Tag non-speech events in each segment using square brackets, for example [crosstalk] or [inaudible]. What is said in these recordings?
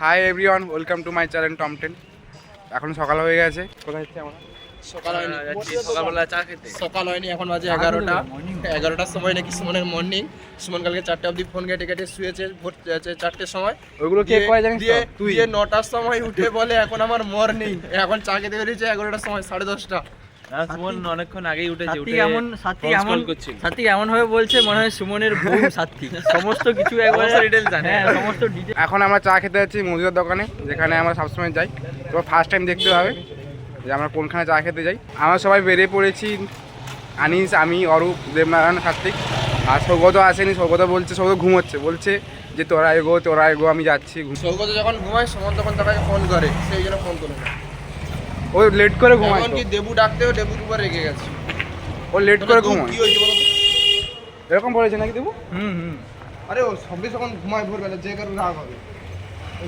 Hi everyone welcome to my channel Tom Ten এখন সকাল হয়ে গেছে। কোথায় হচ্ছে আমরা? সকাল হয়নি। সকালবেলা চা খেতে। সকাল হয়নি এখন বাজে এগারোটা। এগারোটার সময় নাকি সুমনের মর্নিং সুমন কালকে চারটে অবধি ফোন কেটে কেটে শুয়েছে ভোর চারটের সময়। ওইগুলো কে করে জানিস দিয়ে তুই। নটার সময় উঠে বলে এখন আমার মর্নিং এখন চা খেতে বেরিয়েছে এগারোটার সময় সাড়ে দশটা। সুমন অনেকক্ষণ আগেই উঠেছে উঠে এমন সাত্বিক এমন call এমন ভাবে বলছে মনে হয় সুমনের বউ সমস্ত কিছু একবারে সমস্ত জানে। হ্যাঁ সমস্ত ডিটেল এখন আমরা চা খেতে যাচ্ছি মজুদার দোকানে যেখানে আমরা সবসময় যাই। তো ফার্স্ট টাইম দেখতে হবে যে আমরা কোনখানে চা খেতে যাই। আমরা সবাই বেরিয়ে পড়েছি আনিস আমি অরূপ দেবনারায়ণ কার্তিক আর সৌগত আসেনি সৌগত বলছে সৌগত ঘুমোচ্ছে। বলছে যে তোরা এগো তোরা এগো আমি যাচ্ছি সৌগত যখন ঘুমায় সুমন তখন তাকে ফোন করে সেই জন্য ফোন করে না। ও লেট করে ঘুমায়। এমনকি দেবু ডাকতেও দেবুর উপর রেগে গেছে। ও লেট করে ঘুমায়। কি হয়েছে বলো এরকম বলেছে নাকি দেবু? হুম হুম। আরে ও সবে যখন ঘুমায় ভোরবেলা যে কারণে রাগ হবে।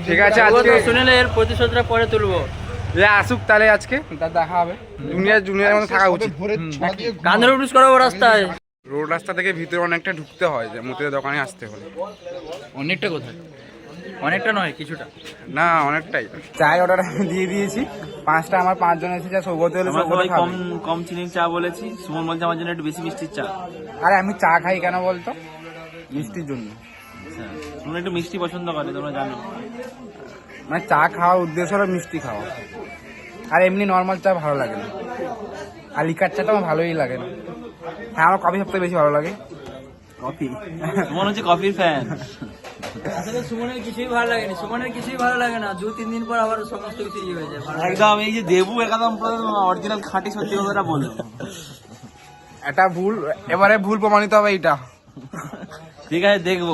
ঠিক আছে আজকে শুনেলে এর প্রতিশোধটা পরে তুলবো। যে আসুক তাহলে আজকে। তার দেখা হবে। জুনিয়র জুনিয়রের মধ্যে থাকা উচিত। দিয়ে উঠুস করো রাস্তায়। রোড রাস্তা থেকে ভিতরে অনেকটা ঢুকতে হয় যে মুতের দোকানে আসতে হলে। অনেকটা কোথায়? অনেকটা নয় কিছুটা। না অনেকটাই। চায় অর্ডার দিয়ে দিয়েছি। পাঁচটা আমার পাঁচজন এসেছে সৌগত হলে আমরা সৌগত কম কম চিনির চা বলেছি। সুমন বলছে আমার জন্য একটু বেশি মিষ্টির চা। আরে আমি চা খাই কেন বলতো? মিষ্টির জন্য। আচ্ছা, সুমন একটু মিষ্টি পছন্দ করে তোমরা জানো। মানে চা খাওয়ার উদ্দেশ্য হলো মিষ্টি খাওয়া। আর এমনি নর্মাল চা ভালো লাগে না। আর লিকার চা তো আমার ভালোই লাগে না। হ্যাঁ আমার কফি সবথেকে বেশি ভালো লাগে। কফি? সুমন হচ্ছে কফির ফ্যান আসলে সুমনের কিছুই ভালো লাগেনি। সুমনের কিছুই ভালো লাগে না। দু তিন দিন পর আবার সমস্ত কিছু ইয়ে হয়ে যায়। একদম এই যে দেবু একদম অরিজিনাল খাঁটি সত্যি কথাটা বলল এটা ভুল এবারে ভুল প্রমাণিত হবে এটা ঠিক আছে দেখব।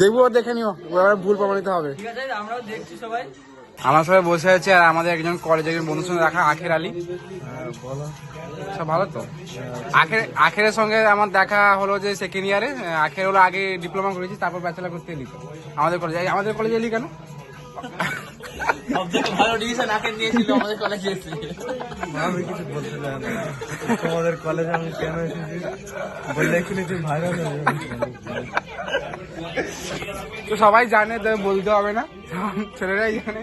দেখব দেখে নিও এবারে ভুল প্রমাণিত হবে। ঠিক আছে আমরাও দেখছি সবাই। আমার সবাই বসে আছে আর আমাদের একজন কলেজের একজন বন্ধুর সঙ্গে দেখা আখের আলী। সব ভালো তো? আখের আখেরের সঙ্গে আমার দেখা হলো যে সেকেন্ড ইয়ারে আখের হলো আগে ডিপ্লোমা করেছি তারপর ব্যাচেলার করতে এলি আমাদের কলেজে আমাদের কলেজে এলি কেন? ভালো নিয়েছিল আমাদের কলেজে এসে। তোমাদের কলেজে আমি কেন এসেছি? বললে এক্ষুনি তুই ভাইরাল হয়ে তো সবাই জানে তো বলতে হবে না। ছেলেরাই জানে।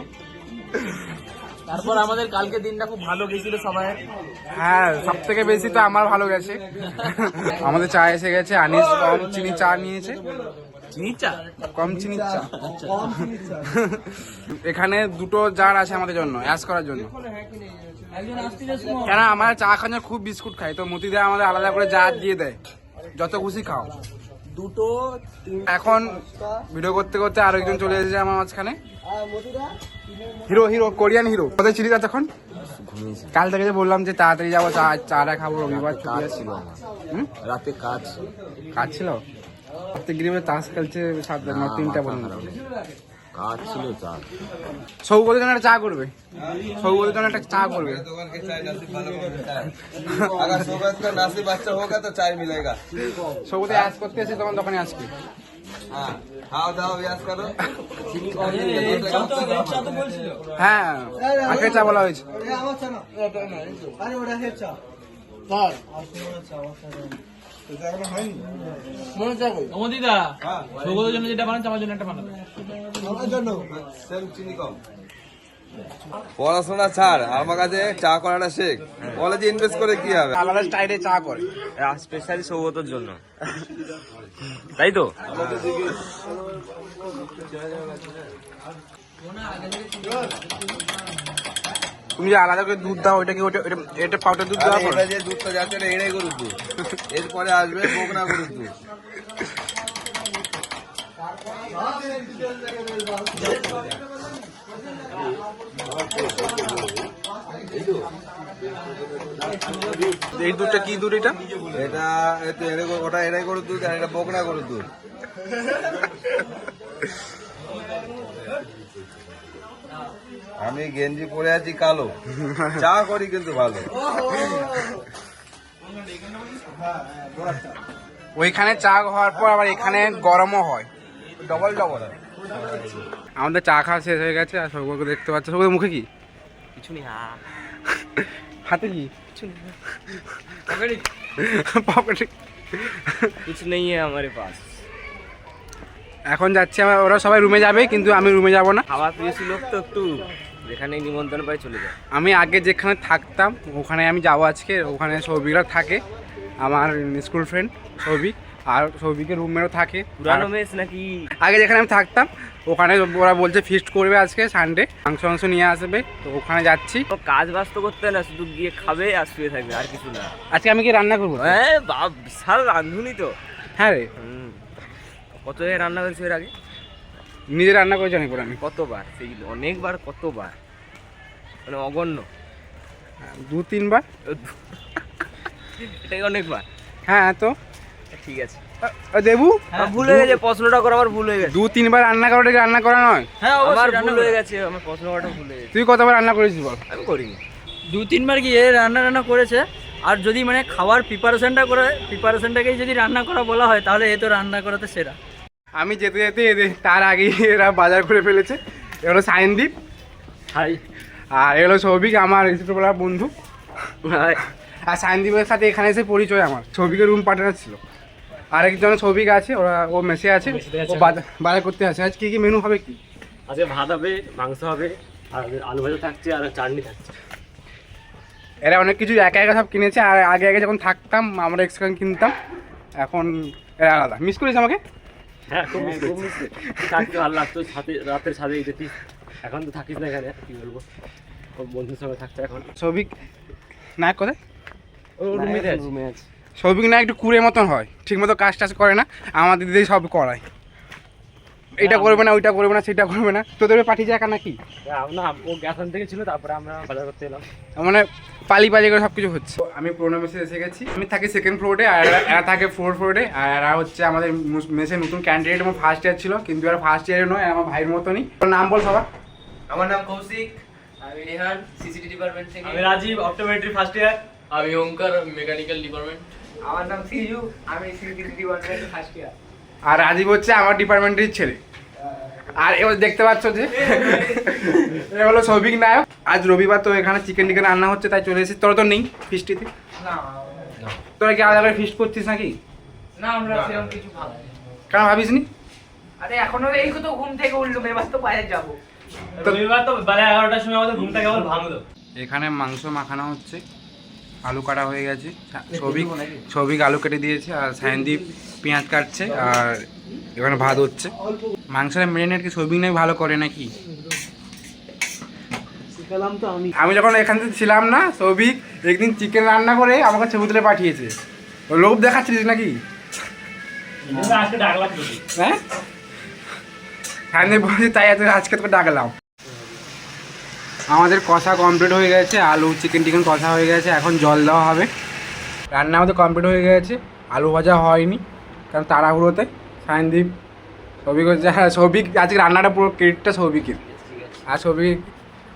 তারপর আমাদের কালকে দিনটা খুব ভালো গেছিল সবাই। হ্যাঁ সব থেকে বেশি তো আমার ভালো গেছে। আমাদের চা এসে গেছে আনিস কম চিনি চা নিয়েছে। চা? কম চা। এখানে দুটো জার আছে আমাদের জন্য অ্যাশ করার জন্য। কেন আমরা চা খাওয়া খুব বিস্কুট খাই তো মতিদা আমাদের আলাদা করে জার দিয়ে দেয়। যত খুশি খাও। দুটো এখন ভিডিও করতে করতে আরও একজন চলে এসেছে আমার মাঝখানে। Hero hero Korean hero. কোথায় ছিলি এখন? কাল থেকে যে বললাম যে তাড়াতাড়ি যাব চা চাটা খাব রবিবার ছুটি ছিল রাতে কাজ। কাজ ছিল? গিরিবে তাস খেলছে সাত ন তিনটা পর্যন্ত সৌগত কেন একটা চা করবে। সৌগত কেন একটা চা করবে। সৌগত আজ করতে এসে তখন দোকানে আসবে হ্যাঁ চা বলা হয়েছে। অমদিদা সৌগতের জন্য যেটা বানাচ্ছে আমার জন্য একটা বানাবে সেম চিনি কম পড়াশোনা ছাড় আমার কাছে চা করাটা শেখ। কলেজে ইনভেস্ট করে কি হবে? আলাদা স্টাইলে চা করে। স্পেশালি সৌগতর জন্য। তাই তো? তুমি যে আলাদা করে দুধ দাও ওইটা কি ওটা এটা- এটা পাউডার দুধ দাও করো এটা যে দুধটা যাচ্ছে না এটাই গরুর দুধ। এরপরে আসবে বকনা গরুর দুধ। এই দুধটা কি দুধ এটা? এটা ওটা এড়ে গরুর দুধ আর এটা বকনা গরুর দুধ। আমি গেঞ্জি পরে আছি কালো। চা করি কিন্তু ভালো। ওইখানে চা হওয়ার পর আবার এখানে গরমও হয়। ডবল ডবল আমাদের চা খাওয়া শেষ হয়ে গেছে আর সবগুলো দেখতে পাচ্ছ। সবগুলো মুখে কি? কিছু নেই হাতে কি? কিছু নেই। কিছু নেই আমার পাশ। এখন যাচ্ছি ওরা সবাই রুমে যাবে কিন্তু আমি রুমে যাব না। খাবার পেয়েছি লোক তো একটু যেখানে নিমন্ত্রণ পাই চলে যায় আমি আগে যেখানে থাকতাম ওখানে আমি যাব আজকে ওখানে সৌভিকরা থাকে আমার স্কুল ফ্রেন্ড সৌভিক আর সৌভিকের রুমমেটও থাকে। পুরানো মেস নাকি? আগে যেখানে আমি থাকতাম ওখানে ওরা বলছে ফিস্ট করবে আজকে সানডে মাংস মাংস নিয়ে আসবে তো ওখানে যাচ্ছি। কোনো কাজ বাজ তো করতে না শুধু গিয়ে খাবে আর শুয়ে থাকবে আর কিছু না। আজকে আমি কি রান্না করব? হ্যাঁ বাপ বিশাল রাঁধুনি তো। হ্যাঁ রে। কত জায়গায় রান্না করেছ এর আগে? নিজে রান্না করেছি অনেকবার আমি। কতবার? সেই অনেকবার কতবার? মানে অগণ্য। দু তিনবার। এটাই অনেকবার? হ্যাঁ তো। ঠিক আছে। দেবু? ভুল হয়ে গেছে প্রশ্নটা করা আমার ভুল হয়ে গেছে। দু তিনবার রান্না করাটা কি রান্না করা নয়? হ্যাঁ আমার ভুল হয়ে গেছে আমার প্রশ্ন করাটা ভুল হয়ে গেছে। তুই কতবার রান্না করেছিস বল? আমি করিনি। দু তিনবার গিয়ে রান্না রান্না করেছে? আর যদি মানে খাওয়ার প্রিপারেশনটা করে প্রিপারেশনটাকেই যদি রান্না করা বলা হয় তাহলে এ তো রান্না করাতে সেরা। আমি যেতে যেতে এদের তার আগে এরা বাজার করে ফেলেছে। এগুলো সায়নদীপ। হাই। আর এগুলো সৌভিক আমার ছোটবেলার বন্ধু। আর সায়নদীপের সাথে এখানে এসে পরিচয় আমার। সৌভিকের রুম পার্টনার ছিল। আরেকজন সৌভিক আছে ওরা ও মেসে আছে ও বাজার করতে আছে আজ কি কি মেনু হবে কি? আজকে ভাত হবে মাংস হবে আর আলু ভাজা থাকছে আর চাটনি থাকছে। এরা অনেক কিছু একা একা সব কিনেছে আর আগে আগে যখন থাকতাম আমরা এক্সট্রা কিনতাম এখন এরা আলাদা। মিস করিস আমাকে? হ্যাঁ খুব মিস করছি থাকতে ভালো লাগতো সাথে রাতের সাথে যেতিস এখন তো থাকিস না এখানে কি বলব? ও বন্ধুর সঙ্গে থাকছে এখন। সৌভিক না কোথায়? ও রুমে আছে। রুমে আছে। সৌভিক না একটু কুড়ে মতন হয় ঠিক মতো কাজ টাজ করে না আমাদের দিদি সব করায়। এটা করবে না ওইটা করবে না সেটা করবে না। তোদের পাঠিয়ে যায় নাকি হ্যাঁ, না ও গ্যাস আনতে গেছিল তারপরে আমরা বাজার করতে এলাম। মানে পালি পালি করে সব কিছু হচ্ছে আমি পুরোনো মেসে এসে গেছি। আমি থাকি সেকেন্ড ফ্লোরে আর এরা- থাকে ফোর ফ্লোরে আর এরা হচ্ছে আমাদের মেসে নতুন ক্যান্ডিডেট আমার ফার্স্ট ইয়ার ছিল কিন্তু এরা ফার্স্ট ইয়ারে নয় আমার ভাইয়ের মতনই। ওর নাম বল সবার। আমার নাম কৌশিক আমি রেহান সিসিটি ডিপার্টমেন্ট থেকে। আমি রাজীব অপটোমেট্রি ফার্স্ট ইয়ার আমি ওঙ্কার মেকানিক্যাল ডিপার্টমেন্ট আমার নাম সিজু আমি সিসিটি ডিপার্টমেন্ট ফার্স্ট ইয়ার আর রাজীব হচ্ছে আমার ডিপার্টমেন্টের ছেলে। আর এবার দেখতে পাচ্ছ যে এ হলো সৌভিক নায়ক। আজ রবিবার তো এখানে চিকেন টিকেন রান্না হচ্ছে তাই চলে এসেছি। তোরা তো নেই ফিস্টিতে না। তোরা কি আলাদা করে ফিস্ট করছিস নাকি? না আমরা সেরকম কিছু ভালো কেন ভাবিস নি আরে এখনও এই তো ঘুম থেকে এবার তো বাইরে যাব। রবিবার তো বেলা এগারোটার সময় আমাদের ঘুমটা কেবল ভাঙলো। এখানে মাংস মাখানো হচ্ছে। আলু কাটা হয়ে গেছে। সবিক সবিক আলু কেটে দিয়েছে আর সায়নদীপ পেঁয়াজ কাটছে আর এখানে ভাত হচ্ছে। মাংসের মেরিনেট কি সবিক নাই ভালো করে নাকি? আমি। যখন এখান থেকে ছিলাম না সৌভিক একদিন চিকেন রান্না করে আমাকে ছবি তুলে পাঠিয়েছে। ও লোভ দেখাচ্ছিস নাকি? হ্যাঁ? সায়নদীপ বলছি তাই এত আজকে তোকে ডাকলাম। আমাদের কষা কমপ্লিট হয়ে গেছে আলু চিকেন টিকেন কষা হয়ে গেছে এখন জল দেওয়া হবে। রান্না আমাদের কমপ্লিট হয়ে গেছে আলু ভাজা হয়নি কারণ তাড়াহুড়োতে সায়নদীপ সৌভিক হচ্ছে হ্যাঁ সৌভিক আজকে রান্নাটা পুরো ক্রেডিটটা সৌভিকের। আর সৌভিক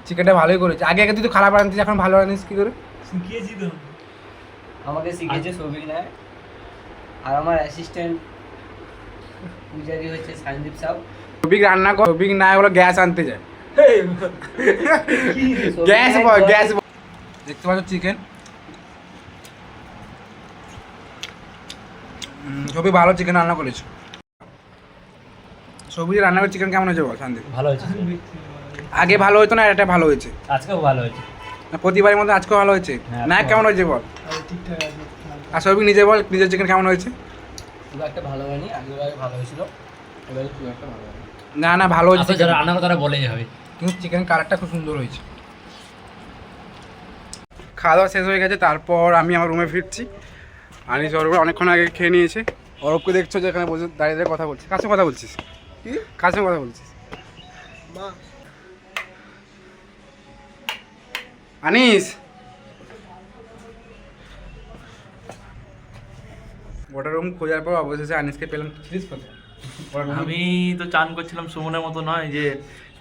চিকেনটা ভালোই করেছে। আগে আগে তুই তো খারাপ রাঁধতিস এখন ভালো রাঁধিস কী করে? শিখিয়েছি তো। আমাকে শিখেছে সৌভিক নায়ক আর আমার অ্যাসিস্ট্যান্ট পূজারি হচ্ছে সায়নদীপ সাউ। সৌভিক রান্না কর সৌভিক না হলো গ্যাস আনতে যায়। Gas boy gas boy. দেখতে পাচ্ছ চিকেন সবই ভালো চিকেন রান্না করেছ। সবই রান্না করে চিকেন কেমন হয়েছে বল শান্তি? ভালো হয়েছে। আগে ভালো হতো না এটা ভালো হয়েছে। আজকেও ভালো হয়েছে। না প্রতিবারের মধ্যে আজকেও ভালো হয়েছে? হ্যাঁ, না কেমন হয়েছে বল? আর সবই নিজে বল নিজের চিকেন কেমন হয়েছে? খুব একটা ভালো হয়নি আগের ভালো হয়েছিল এবারে খুব একটা ভালো না না ভালো হয়েছে আচ্ছা, যারা রান্না করে তারা বলেই হবে। কিন্তু চিকেন কালারটা খুব সুন্দর হয়েছে। খাওয়া দাওয়া শেষ হয়ে গেছে তারপর আমি আমার রুমে ফিরছি। আনিস অরূপ অনেকক্ষণ আগে খেয়ে নিয়েছে। অরূপকে দেখছ যে এখানে বসে দাঁড়িয়ে দাঁড়িয়ে কথা বলছিস কাছে কথা বলছিস? সঙ্গে কথা বলছিস? আনিস! ওটা রুম খোঁজার পর অবশেষে আনিসকে পেলাম। ছিলিস কোথায়? আমি তো চান করছিলাম সুমনের মতো নয় যে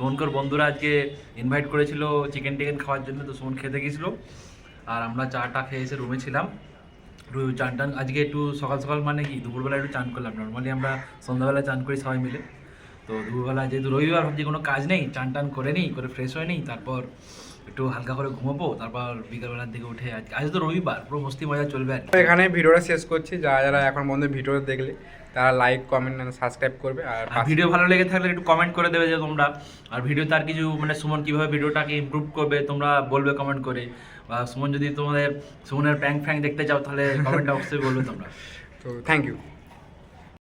সুমনকর বন্ধুরা আজকে ইনভাইট করেছিল চিকেন টিকেন খাওয়ার জন্য, তো সুমন খেতে গেছিল। আর আমরা চাটা খেয়ে এসে রুমে ছিলাম। চান টান, আজকে একটু সকাল সকাল মানে কি, দুপুরবেলা একটু চান করলাম। নর্মালি আমরা সন্ধ্যাবেলা চান করি সবাই মিলে। তো দুপুরবেলা যেহেতু রবিবার, ভাবছি কোনো কাজ নেই, চান টান করে নিই, করে ফ্রেশ হয়ে নিই, তারপর একটু হালকা করে ঘুমাবো তারপর বিকালবেলার দিকে উঠে আজ আজ তো রবিবার পুরো মস্তি মজা চলবে আর এখানে ভিডিওটা শেষ করছি। যারা যারা এখন বন্ধু ভিডিও দেখলে তারা লাইক কমেন্ট সাবস্ক্রাইব করবে আর ভিডিও ভালো লেগে থাকলে একটু কমেন্ট করে দেবে যে তোমরা। আর ভিডিও তার কিছু মানে সুমন কীভাবে ভিডিওটাকে ইমপ্রুভ করবে তোমরা বলবে কমেন্ট করে। বা সুমন যদি তোমাদের সুমনের প্র্যাঙ্ক ফ্র্যাঙ্ক দেখতে চাও তাহলে কমেন্ট অবশ্যই বলবে তোমরা। [laughs] তো থ্যাংক ইউ